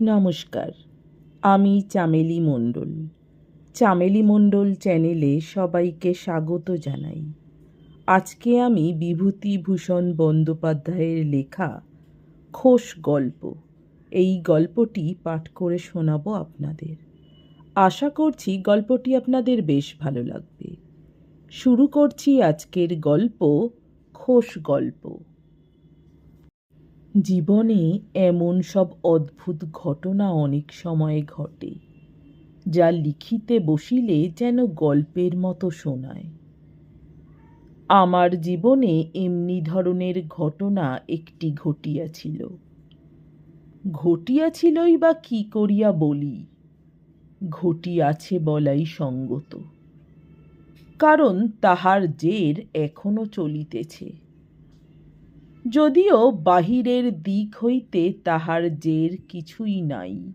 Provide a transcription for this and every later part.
নমস্কার, আমি চামেলি মণ্ডল। চামেলি মণ্ডল চ্যানেলে সবাইকে স্বাগত জানাই। আজকে আমি বিভূতিভূষণ বন্দ্যোপাধ্যায়ের লেখা খোশ গল্প, এই গল্পটি পাঠ করে শোনাবো আপনাদের। আশা করছি গল্পটি আপনাদের বেশ ভালো লাগবে। শুরু করছি আজকের গল্প খোশ গল্প। জীবনে এমন সব অদ্ভুত ঘটনা অনেক সময়ে ঘটে, যা লিখিতে বসিলে যেন গল্পের মতো শোনায়। আমার জীবনে এমনি ধরনের ঘটনা একটি ঘটিয়াছিল। ঘটিয়াছিলই বা কি করিয়া বলি? ঘটিয়াছে বলাই সঙ্গত। কারণ তাহার জের এখনও চলিতেছে। যদিও বাহিরের দিক হইতে তাহার জের কিছুই নাই।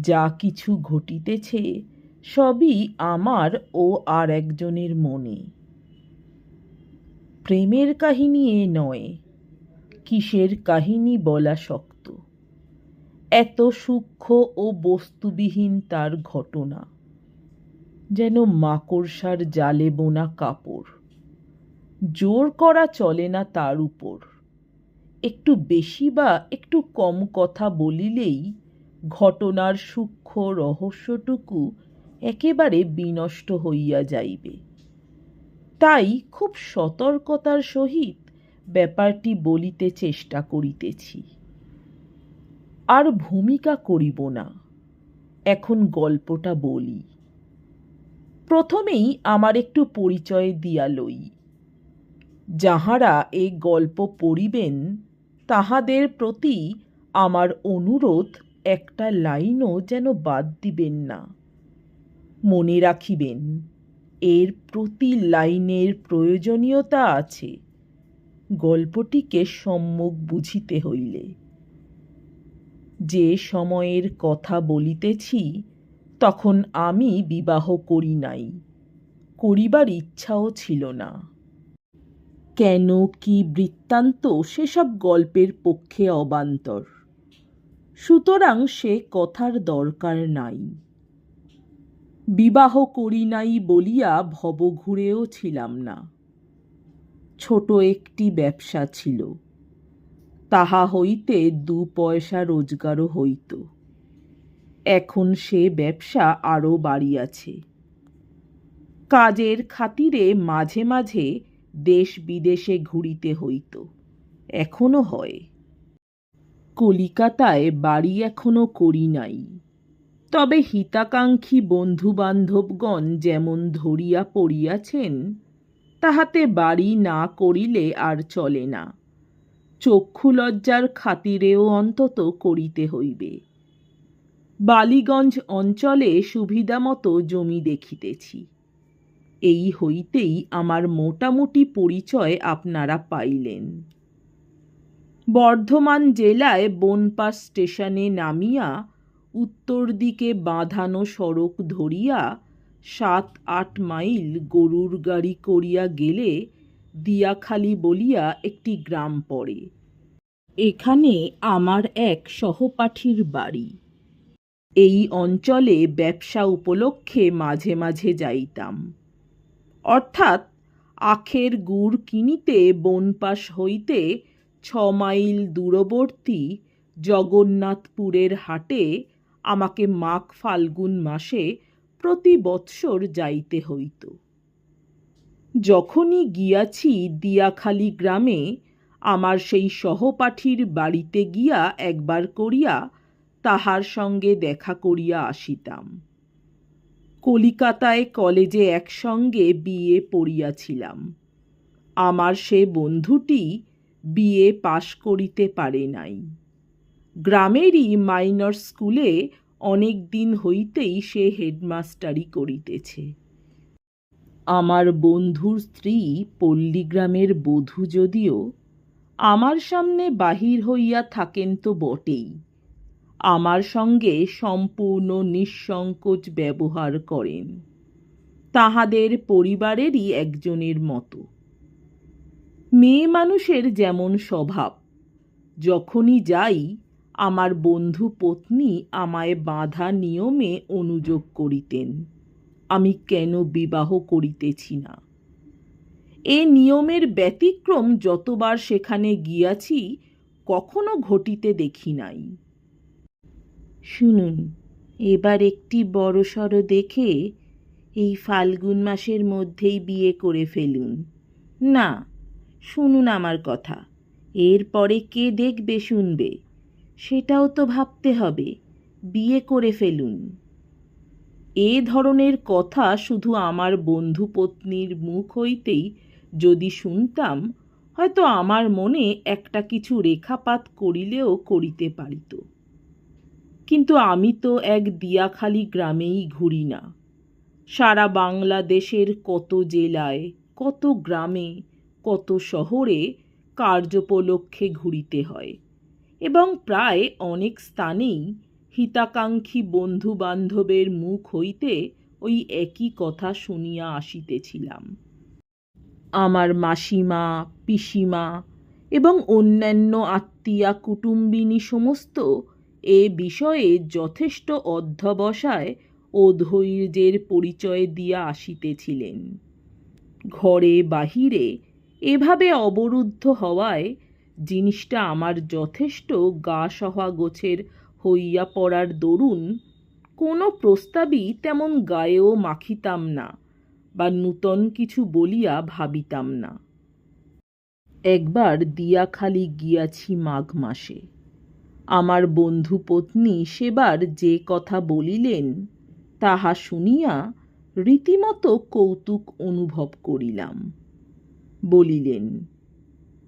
যা কিছু ঘটিতেছে, সবই আমার ও আর একজনের মনে। প্রেমের কাহিনী এ নয়, কিসের কাহিনী বলা শক্ত। এত সূক্ষ্ম ও বস্তুবিহীন তার ঘটনা, যেন মাকড়সার জালে বোনা কাপড়। জোর করা চলে না তার উপর। একটু বেশি বা একটু কম কথা বলিলেই ঘটনার সূক্ষ্ম রহস্যটুকু একেবারে বিনষ্ট হইয়া যাইবে। তাই খুব সতর্কতার সহিত ব্যাপারটি বলিতে চেষ্টা করিতেছি। আর ভূমিকা করিব না, এখন গল্পটা বলি। প্রথমেই আমার একটু পরিচয় দিয়া লই। যাহারা এই গল্প পড়িবেন, তাহাদের প্রতি আমার অনুরোধ একটা লাইনও যেন বাদ দিবেন না। মনে রাখিবেন, এর প্রতি লাইনের প্রয়োজনীয়তা আছে গল্পটিকে সম্মুখ বুঝিতে হইলে। যে সময়ের কথা বলিতেছি, তখন আমি বিবাহ করি নাই, করিবার ইচ্ছাও ছিল না। কেন কি বৃত্তান্ত সেসব গল্পের পক্ষে অবান্তর। সুতরাং সে কথার দরকার নাই। বিবাহ করি নাই বলিয়া ভবঘুরেও ছিলাম না। ছোট একটি ব্যবসা ছিল। তাহা হইতে দু পয়সা রোজগারও হইত। এখন সে ব্যবসা আরও বাড়িয়াছে। কাজের খাতিরে মাঝে মাঝে দেশ বিদেশে ঘুরিতে হইত। এখনও হয়। কলিকাতায় বাড়ি এখনও করি নাই। তবে হিতাকাঙ্ক্ষী বন্ধু বান্ধবগণ যেমন ধরিয়া পড়িয়াছেন, তাহাতে বাড়ি না করিলে আর চলে না। চক্ষু লজ্জার খাতিরেও অন্তত করিতে হইবে। বালিগঞ্জ অঞ্চলে সুবিধামতো জমি দেখিতেছি। এই হইতেই আমার মোটামুটি পরিচয় আপনারা পাইলেন। বর্ধমান জেলায় বনপাস স্টেশনে নামিয়া উত্তর দিকে বাঁধানো সড়ক ধরিয়া সাত আট মাইল গরুর গাড়ি করিয়া গেলে দিয়াখালি বলিয়া একটি গ্রাম পড়ে। এখানে আমার এক সহপাঠীর বাড়ি। এই অঞ্চলে ব্যবসা উপলক্ষে মাঝে মাঝে যাইতাম। অর্থাৎ আখের গুড় কিনিতে বনপাস হইতে ছ মাইল দূরবর্তী জগন্নাথপুরের হাটে আমাকে মাঘ ফাল্গুন মাসে প্রতি বৎসর যাইতে হইত। যখনই গিয়াছি দিয়াখালি গ্রামে, আমার সেই সহপাঠীর বাড়িতে গিয়া একবার করিয়া তাহার সঙ্গে দেখা করিয়া আসিতাম। কলিকাতায় কলেজে একসঙ্গে বিয়ে পড়িয়াছিলাম। আমার সে বন্ধুটি বিয়ে পাশ করিতে পারে নাই। গ্রামেরই মাইনর স্কুলে অনেক দিন হইতেই সে হেডমাস্টারি করিতেছে। আমার বন্ধুর স্ত্রী পল্লীগ্রামের বধূ যদিও, আমার সামনে বাহির হইয়া থাকেন তো বটেই। আমার সঙ্গে সম্পূর্ণ নিঃসংকোচ ব্যবহার করেন। তাহাদের পরিবারেরই একজনের মতো। মেয়ে মানুষের যেমন স্বভাব, যখনই যাই আমার বন্ধু পত্নী আমায় বাঁধা নিয়মে অনুযোগ করিতেন। আমি কেন বিবাহ করিতেছি না? এ নিয়মের ব্যতিক্রম যতবার সেখানে গিয়াছি, কখনো ঘটিতে দেখি নাই। শুনুন, এবার একটি বড়সড় দেখে এই ফাল্গুন মাসের মধ্যেই বিয়ে করে ফেলুন। না, শুনুন আমার কথা এরপরে কে দেখবে শুনবে, সেটাও তো ভাবতে হবে, বিয়ে করে ফেলুন। এ ধরনের কথা শুধু আমার বন্ধু পত্নীর মুখ হইতেই যদি শুনতাম, হয়তো আমার মনে একটা কিছু রেখাপাত করিলেও করিতে পারিত। কিন্তু আমি তো এক দিয়াখালি গ্রামেই ঘুরি না। সারা বাংলাদেশের কত জেলায়, কত গ্রামে, কত শহরে কার্যোপলক্ষে ঘুরিতে হয় এবং প্রায় অনেক স্থানেই হিতাকাঙ্ক্ষী বন্ধু বান্ধবের মুখ হইতে ওই একই কথা শুনিয়া আসিতেছিলাম। আমার মাসিমা, পিসিমা এবং অন্যান্য আত্মীয়া কুটুম্বিনী সমস্ত এ বিষয়ে যথেষ্ট অধ্যবসায় ও ধৈর্যের পরিচয় দিয়া আসিতেছিলেন। ঘরে বাহিরে এভাবে অবরুদ্ধ হওয়ায় জিনিসটা আমার যথেষ্ট গা সহা গোছের হইয়া পড়ার দরুন কোনো প্রস্তাবই তেমন গায়েও মাখিতাম না বা নূতন কিছু বলিয়া ভাবিতাম না। একবার দিয়াখালি গিয়াছি মাঘ মাসে। আমার বন্ধু পত্নী সেবার যে কথা বলিলেন, তাহা শুনিয়া রীতিমতো কৌতুক অনুভব করিলাম। বলিলেন,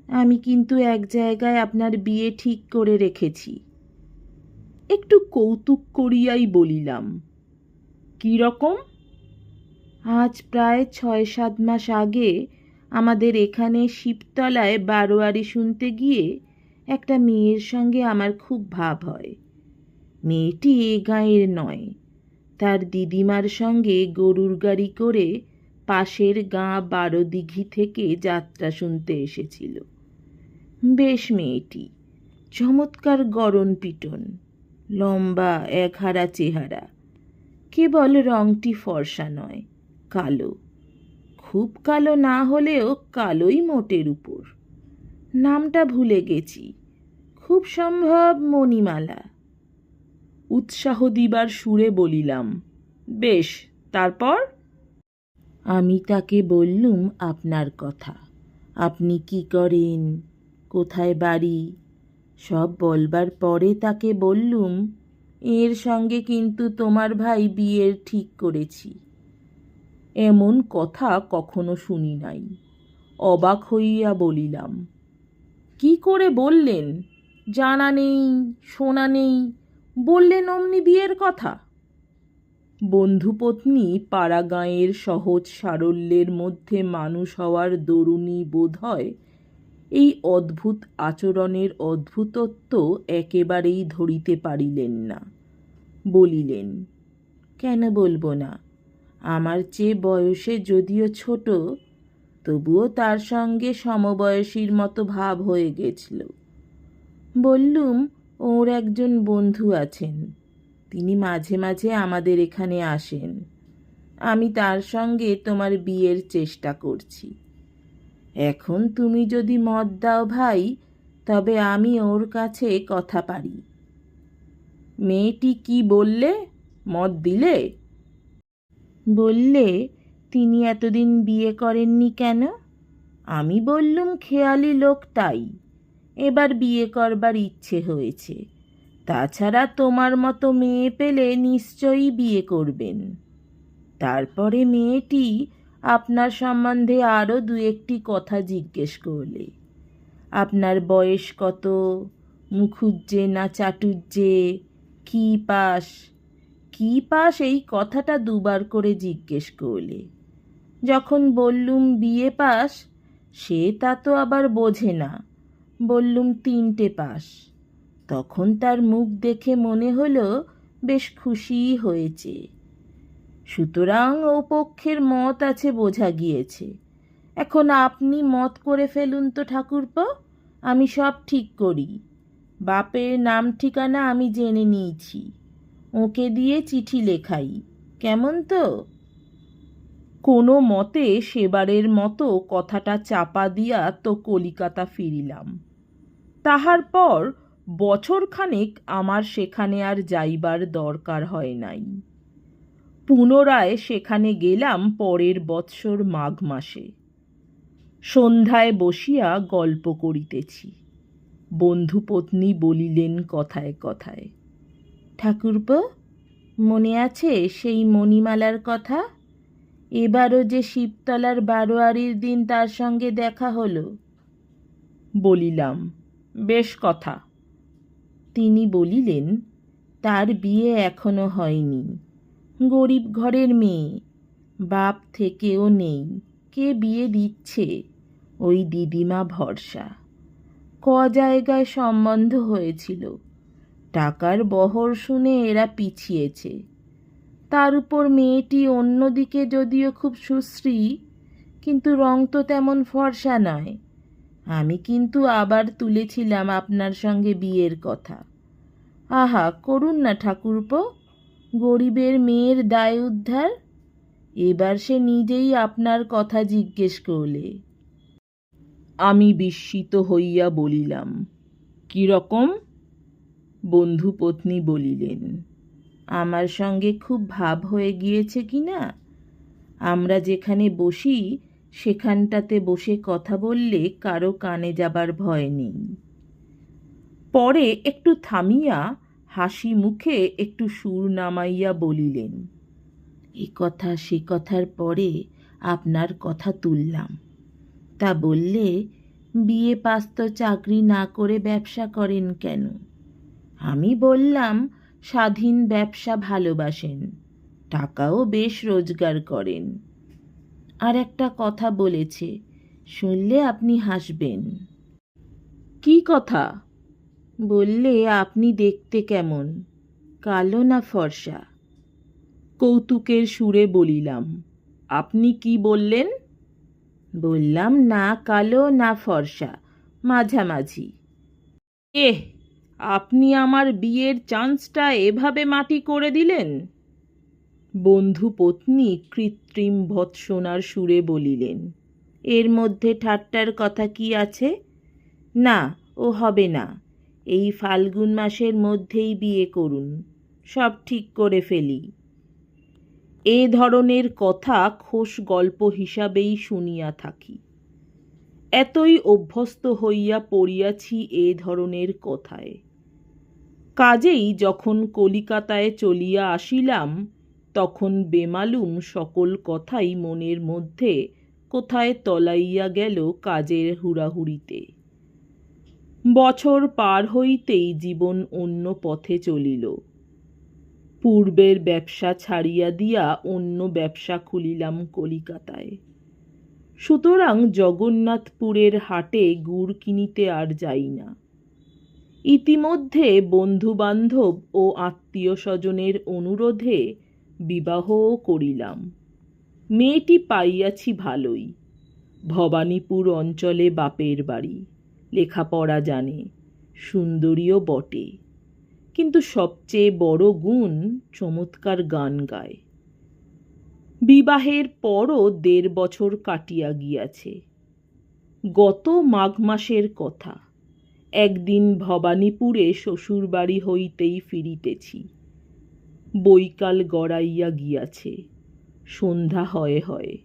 আমি কিন্তু এক জায়গায় আপনার বিয়ে ঠিক করে রেখেছি। একটু কৌতুক করিয়াই বলিলাম, কী রকম? আজ প্রায় ছয় সাত মাস আগে আমাদের এখানে শিবতলায় বারোয়ারি শুনতে গিয়ে একটা মেয়ের সঙ্গে আমার খুব ভাব হয়। মেয়েটি এ গাঁয়ের নয়। তার দিদিমার সঙ্গে গরুর গাড়ি করে পাশের গাঁ বারো দিঘি থেকে যাত্রা শুনতে এসেছিল। বেশ মেয়েটি, চমৎকার গরণ পিটন, লম্বা একহারা চেহারা, কেবল রংটি ফর্সা নয়, কালো। খুব কালো না হলেও কালোই মোটের উপর। নামটা ভুলে গেছি। খুব সম্ভব মণিমালা। উৎসাহ দিবার সুরে বলিলাম, বেশ, তারপর? আমি তাকে বললুম আপনার কথা। আপনি কি করেন? কোথায় বাড়ি? সব বলবার পরে তাকে বললুম, এর সঙ্গে কিন্তু তোমার ভাই বিয়ের ঠিক করেছি। এমন কথা কখনো শুনি নাই। অবাক হইয়া বলিলাম, কি করে বললেন? জানা নেই, শোনা নেই বললেন অমনি বিয়ের কথা। বন্ধুপত্নী পাড়াগাঁয়ের সহজ সারল্যের মধ্যে মানুষ হওয়ার দরুণী বোধ হয়। এই অদ্ভুত আচরণের অদ্ভুতত্ব একেবারেই ধরিতে পারিলেন না। বলিলেন, কেন বলব না? আমার চেয়ে বয়সে যদিও ছোট, তবুও তার সঙ্গে সমবয়সীর মতো ভাব হয়ে গেছিল। বললুম, ওর একজন বন্ধু আছেন। তিনি মাঝে মাঝে আমাদের এখানে আসেন। আমি তার সঙ্গে তোমার বিয়ের চেষ্টা করছি। এখন তুমি যদি মত দাও ভাই, তবে আমি ওর কাছে কথা পারি। মেয়েটি কি বললে? মত দিলে? বললে? তিনি এতদিন বিয়ে করেননি কেন? আমি বললুম, খেয়ালি লোক তাই। এবার বিয়ে করবার ইচ্ছে হয়েছে। তাছাড়া তোমার মতো মেয়ে পেলে নিশ্চয়ই বিয়ে করবেন। তারপরে মেয়েটি আপনার সম্বন্ধে আরও দু একটি কথা জিজ্ঞেস করলে। আপনার বয়স কত? মুখুজ্জে না চাটুজ্জে? কী পাস? কী পাস? এই কথাটা দুবার করে জিজ্ঞেস করলে। যখন বললুম, বিয়ে পাস? সে তা তো আবার বোঝে না। বললুম, তিনটে পাস তখন তার মুখ দেখে মনে হলো, বেশ খুশিই হয়েছে। সুতরাং ও পক্ষের মত আছে বোঝা গিয়েছে। এখন আপনি মত করে ফেলুন তো, ঠাকুরপো, আমি সব ঠিক করি। বাপের নাম ঠিকানা আমি জেনে নিয়েছি। ওকে দিয়ে চিঠি লেখাই। কেমন তো? কোনো মতে সেবারের মতো কথাটা চাপা দিয়া তো কলিকাতা ফিরিলাম। তাহার পর বছরখানেক আমার সেখানে আর যাইবার দরকার হয় নাই। পুনরায় সেখানে গেলাম পরের বৎসর মাঘ মাসে। সন্ধ্যায় বসিয়া গল্প করিতেছি। বন্ধুপত্নী বলিলেন কথায় কথায়, ঠাকুরপো, মনে আছে সেই মণিমালার কথা? এবারও যে শিবতলার বারোয়ারির দিন তার সঙ্গে দেখা হলো? বলিলাম বেশ কথা। তিনি বলিলেন, তার বিয়ে এখনও হয়নি। গরিব ঘরের মেয়ে, বাপ থেকেও নেই, কে বিয়ে দিচ্ছে? ওই দিদিমা ভরসা। ক জায়গায় সম্বন্ধ হয়েছিল। টাকার বহর শুনে এরা পিছিয়েছে। তার উপর মেয়েটি অন্যদিকে যদিও খুব সুশ্রী, কিন্তু রং তো তেমন ফর্সা নয়। আমি কিন্তু আবার তুলেছিলাম আপনার সঙ্গে বিয়ের কথা। আহা, করুন না ঠাকুরপো, গরিবের মেয়ের দায় উদ্ধার। এবার সে নিজেই আপনার কথা জিজ্ঞেস করলে। আমি বিস্মিত হইয়া বলিলাম কীরকম বন্ধু পত্নী বলিলেন, আমার সঙ্গে খুব ভাব হয়ে গিয়েছে কি না? আমরা যেখানে বসি সেখানটাতে বসে কথা বললে কারও কানে যাবার ভয় নেই। পরে একটু থামিয়া হাসি মুখে একটু সুর নামাইয়া বলিলেন, এ কথা সে কথার পরে আপনার কথা তুললাম। তা বললে বিয়ে পাস তো চাকরি না করে ব্যবসা করেন কেন? আমি বললাম, স্বাধীন ব্যবসা ভালোবাসেন, টাকাও বেশ রোজগার করেন। আর একটা কথা বলেছে, শুনলে আপনি হাসবেন। কি কথা? বললে আপনি দেখতে কেমন, কালো না ফর্সা? কৌতুকের সুরে বলিলাম, আপনি কি বললেন? বললাম, না কালো, না ফর্সা, মাঝামাঝি। এহ, আপনি আমার বিয়ের চান্সটা এভাবে মাটি করে দিলেন? বন্ধু পত্নী কৃত্রিম ভৎসনার সুরে বলিলেন, এর মধ্যে ঠাট্টার কথা কি আছে? না, ও হবে না। এই ফাল্গুন মাসের মধ্যেই বিয়ে করুন। সব ঠিক করে ফেলি। এ ধরনের কথা খোশ গল্প হিসাবেই শুনিয়া থাকি। এতই অভ্যস্ত হইয়া পড়িয়াছি এ ধরনের কথায়। কাজেই যখন কলিকাতায় চলিয়া আসিলাম তখন বেমালুম সকল কথাই মনের মধ্যে কোথায় তলাইয়া গেল কাজের হুড়াহুড়িতে। বছর পার হইতেই জীবন অন্য পথে চলিল। পূর্বের ব্যবসা ছাড়িয়া দিয়া অন্য ব্যবসা খুলিলাম কলিকাতায়। সুতরাং জগন্নাথপুরের হাটে গুড় কিনিতে আর যাই না। ইতিমধ্যে বন্ধুবান্ধব ও আত্মীয় স্বজনের অনুরোধে বিবাহও করিলাম। মেয়েটি পাইয়াছি ভালোই। ভবানীপুর অঞ্চলে বাপের বাড়ি। লেখাপড়া জানে, সুন্দরীও বটে। কিন্তু সবচেয়ে বড় গুণ চমৎকার গান গায়। বিবাহের পরও দেড় বছর কাটিয়া গিয়াছে। গত মাঘ মাসের কথা, একদিন ভবানীপুরে শ্বশুরবাড়ি হইতেই ফিরিতেছি। বৈকাল গড়াইয়া গিয়াছে, সন্ধ্যা হয়ে হয়ে।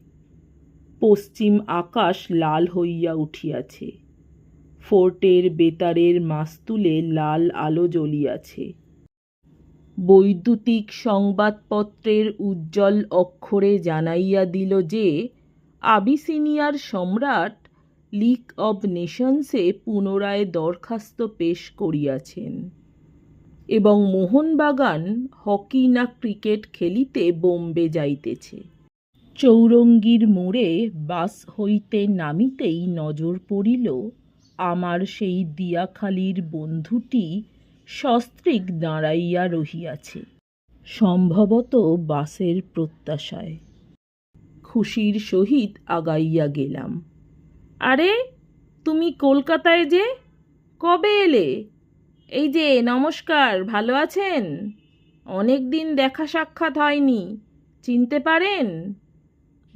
পশ্চিম আকাশ লাল হইয়া উঠিয়াছে, ফোর্টের বেতারের মাস্তুলে লাল আলো জ্বলিয়াছে। বৈদ্যুতিক সংবাদপত্রের উজ্জ্বল অক্ষরে জানাইয়া দিল যে, আবিসিনিয়ার সম্রাট লিগ অব নেশনসে পুনরায় দরখাস্ত পেশ করিয়াছেন। এবং মোহনবাগান হকি না ক্রিকেট খেলিতে বোম্বে যাইতেছে। চৌরঙ্গীর মোড়ে বাস হইতে নামিতেই নজর পড়িল আমার সেই দিয়াখালির বন্ধুটি সস্ত্রীক দাঁড়াইয়া রহিয়াছে, সম্ভবত বাসের প্রত্যাশায়। খুশির সহিত আগাইয়া গেলাম। আরে, তুমি কলকাতায় যে? কবে এলে? এই যে, নমস্কার, ভালো আছেন? অনেক দিন দেখা সাক্ষাৎ হয়নি, চিনতে পারেন?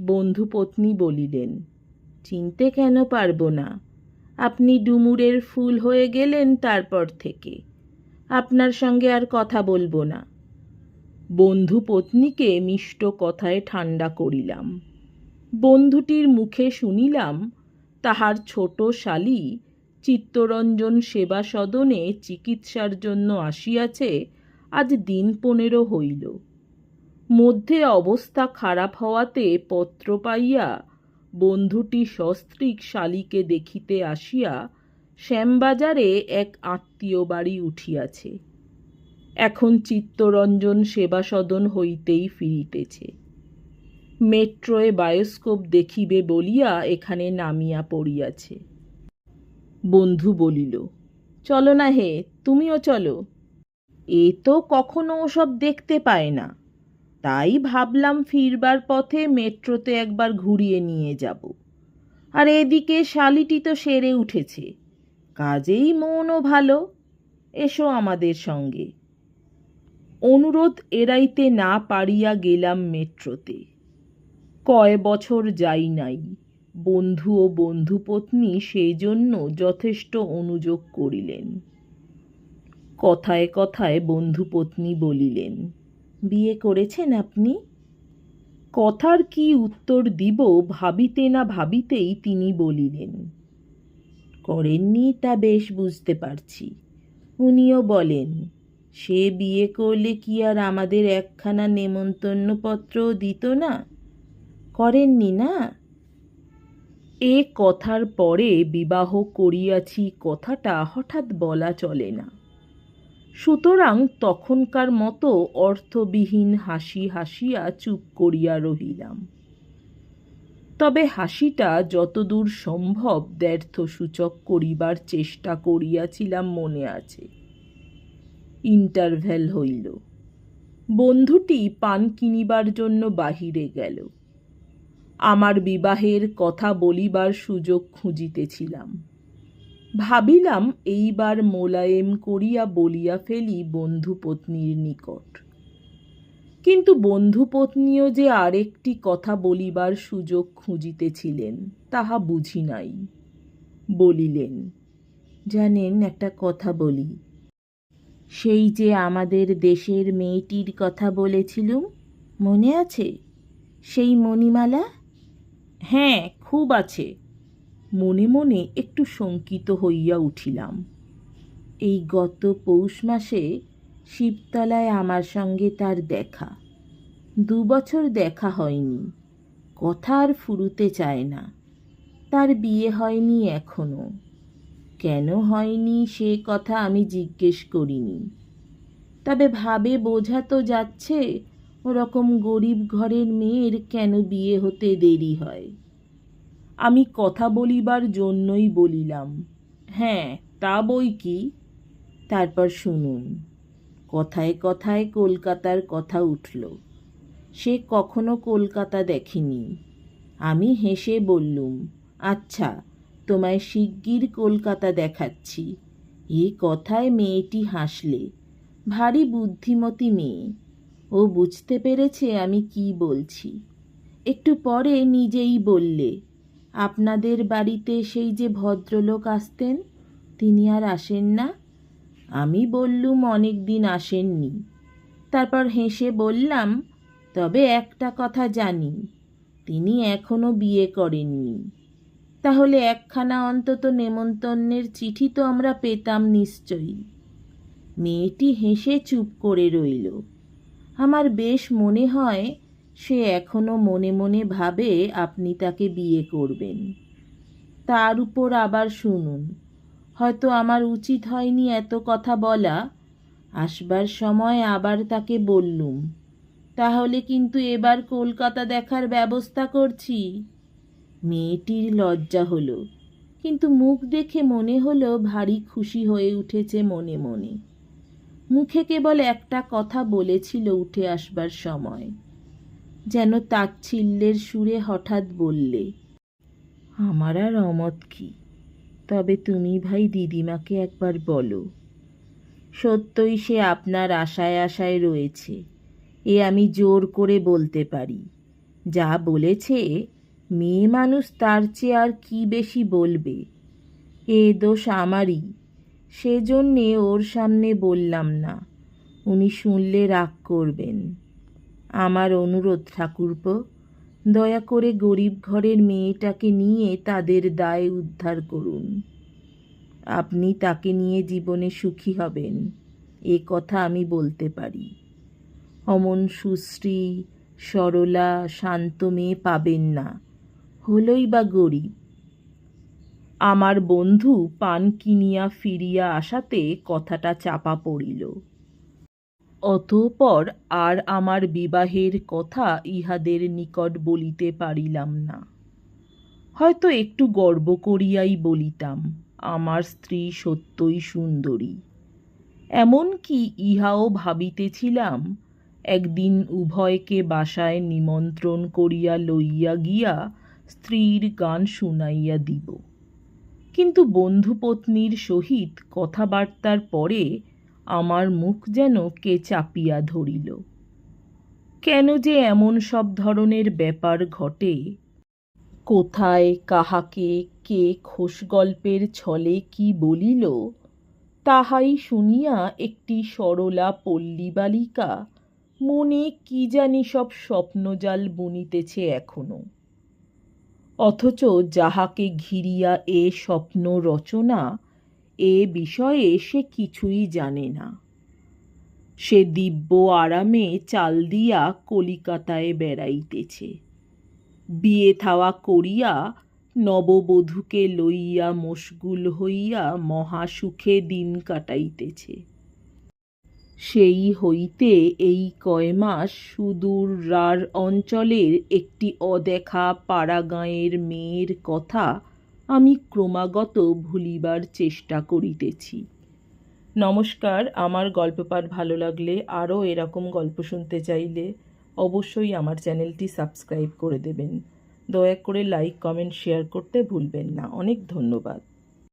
বন্ধু পত্নী বলিলেন, চিনতে কেন পারব না? আপনি ডুমুরের ফুল হয়ে গেলেন তারপর থেকে। আপনার সঙ্গে আর কথা বলব না। বন্ধু পত্নীকে মিষ্ট কথায় ঠান্ডা করিলাম। বন্ধুটির মুখে শুনিলাম, তাহার ছোট শালী চিত্তরঞ্জন সেবা সদনে চিকিৎসার জন্য আসিয়াছে, আজ দিন পনেরো হইল। মধ্যে অবস্থা খারাপ হওয়াতে পত্র পাইয়া, বন্ধুটি সস্ত্রীক শালিকে দেখিতে আসিয়া, শ্যামবাজারে এক আত্মীয় বাড়ি উঠিয়াছে। এখন চিত্তরঞ্জন সেবা সদন হইতেই ফিরিতেছে। মেট্রোয় বায়োস্কোপ দেখিবে বলিয়া এখানে নামিয়া পড়িয়াছে। বন্ধু বলিল, চলো না হে, তুমিও চলো। এ তো কখনো ওসব দেখতে পায় না। তাই ভাবলাম ফিরবার পথে মেট্রোতে একবার ঘুরিয়ে নিয়ে যাব। আর এদিকে শালিটি তো সেরে উঠেছে। কাজেই মনও ভালো। এসো আমাদের সঙ্গে। অনুরোধ এড়াইতে না পারিয়া গেলাম মেট্রোতে। কয় বছর যাই নাই। বন্ধু ও বন্ধুপত্নী সেই জন্য যথেষ্ট অনুযোগ করিলেন। কথায় কথায় বন্ধুপত্নী বলিলেন, বিয়ে করেছেন আপনি? কথার কি উত্তর দিব ভাবিতে না ভাবিতেই তিনি বলিলেন, করেননি তা বেশ বুঝতে পারছি। উনিও বলেন, সে বিয়ে করলে কি আর আমাদের একখানা নেমন্তন্ন নেমন্তন্নপত্রও দিত না? করেননি না? এ কথার পরে বিবাহ করিয়াছি কথাটা হঠাৎ বলা চলে না। সুতরাং তখনকার মতো অর্থবিহীন হাসি হাসিয়া চুপ করিয়া রহিলাম। তবে হাসিটা যতদূর সম্ভব ব্যর্থ সূচক করিবার চেষ্টা করিয়াছিলাম মনে আছে। ইন্টারভ্যাল হইল। বন্ধুটি পান কিনিবার জন্য বাহিরে গেল। আমার বিবাহের কথা বলিবার সুযোগ খুঁজিতেছিলাম। ভাবিলাম এইবার মোলায়েম করিয়া বলিয়া ফেলি বন্ধুপত্নীর নিকট। কিন্তু বন্ধুপত্নীও যে আরেকটি কথা বলিবার সুযোগ খুঁজিতেছিলেন, তাহা বুঝি নাই। বলিলেন, জানেন, একটা কথা বলি। সেই যে আমাদের দেশের মেয়েটির কথা বলেছিলুম, মনে আছে? সেই মণিমালা? হ্যাঁ খুব আছে। মনে মনে একটু শঙ্কিত হইয়া উঠিলাম। এই গত পৌষ মাসে শিবতলায় আমার সঙ্গে তার দেখা। দু বছর দেখা হয়নি। কথা আর ফুরুতে চায় না। তার বিয়ে হয়নি এখনও। কেন হয়নি সে কথা আমি জিজ্ঞেস করিনি। তবে ভাবে বোঝা তো যাচ্ছে ওরকম গরিব ঘরের মেয়ের কেন বিয়ে হতে দেরি হয়? আমি কথা বলিবার জন্যই বলিলাম হ্যাঁ তা বই কি? তারপর শুনুন, কথায় কথায় কলকাতার কথা উঠল। সে কখনো কলকাতা দেখেনি। আমি হেসে বললুম আচ্ছা তোমায় শিগগির কলকাতা দেখাচ্ছি। এ কথায় মেয়েটি হাসলে, ভারী বুদ্ধিমতী মেয়ে। ও বুঝতে পেরেছে আমি কি বলছি। একটু পরে নিজেই বললে, আপনাদের বাড়িতে সেই যে ভদ্রলোক আসতেন, তিনি আর আসেন না? আমি বললুম অনেক দিন আসেননি। তারপর হেসে বললাম, তবে একটা কথা জানি, তিনি এখনও বিয়ে করেননি। তাহলে একখানা অন্তত নেমন্তন্নের চিঠি তো আমরা পেতাম নিশ্চয়ই। মেয়েটি হেসে চুপ করে রইল। আমার বেশ মনে হয় সে এখনও মনে মনে ভাবে আপনি তাকে বিয়ে করবেন। তার উপর আবার শুনুন। হয়তো আমার উচিত হয়নি এত কথা বলা। আসবার সময় আবার তাকে বললুম। তাহলে কিন্তু এবার কলকাতা দেখার ব্যবস্থা করছি। মেয়েটির লজ্জা হলো, কিন্তু মুখ দেখে মনে হলো ভারী খুশি হয়ে উঠেছে মনে মনে। মুখে কেবল একটা কথা বলেছিল উঠে আসবার সময়। যেন তাচ্ছিল্যের সুরে হঠাৎ বললে, আমার আর অমত কি? তবে তুমি ভাই দিদিমাকে একবার বলো। সত্যই সে আপনার আশায় আশায় রয়েছে। এ আমি জোর করে বলতে পারি। যা বলেছে, মেয়ে মানুষ তার চেয়ে আর কি বেশি বলবে? এ দোষ আমারই। সেজন্যে ওর সামনে বললাম না। উনি শুনলে রাগ করবেন। আমার অনুরোধ ঠাকুরপো, দয়া করে গরিব ঘরের মেয়েটাকে নিয়ে তাদের দায় উদ্ধার করুন। আপনি তাকে নিয়ে জীবনে সুখী হবেন, এ কথা আমি বলতে পারি। অমন সুশ্রী, সরলা, শান্ত মেয়ে পাবেন না। হলই বা গরিব আমার বন্ধু পান কিনিয়া ফিরিয়া আসাতে কথাটা চাপা পড়িল। অতঃপর আর আমার বিবাহের কথা ইহাদের নিকট বলিতে পারিলাম না। হয়তো একটু গর্ব করিয়াই বলিতাম, আমার স্ত্রী সত্যই সুন্দরী। এমন কি ইহাও ভাবিতেছিলাম, একদিন উভয়কে বাসায় নিমন্ত্রণ করিয়া লইয়া গিয়া স্ত্রীর গান শুনাইয়া দিব। কিন্তু বন্ধুপত্নীর সহিত কথাবার্তার পরে আমার মুখ যেন কে চাপিয়া ধরিল। কেন যে এমন সব ধরনের ব্যাপার ঘটে, কোথায়, কাহাকে, কে খোশ গল্পের ছলে কি বলিল, তাহাই শুনিয়া একটি সরলা পল্লী বালিকা মনে কি জানি সব স্বপ্নজাল বুনিতেছে এখনও। অথচ যাহাকে ঘিরিয়া এ স্বপ্ন রচনা, এ বিষয়ে সে কিছুই জানে না। সে দিব্য আরামে চাল দিয়া কলিকাতায় বেড়াইতেছে। বিয়ে থাওয়া করিয়া নববধূকে লইয়া মশগুল হইয়া মহাসুখে দিন কাটাইতেছে। সেই হইতে এই কয় মাস সুদূর রার অঞ্চলের একটি অদেখা পাড়াগাঁয়ের মেয়ের কথা আমি ক্রমাগত ভুলিবার চেষ্টা করিতেছি। নমস্কার, আমার গল্প পাঠ ভালো লাগলে আরও এরকম গল্প শুনতে চাইলে অবশ্যই আমার চ্যানেলটি সাবস্ক্রাইব করে দেবেন। দয়া করে লাইক, কমেন্ট, শেয়ার করতে ভুলবেন না। অনেক ধন্যবাদ।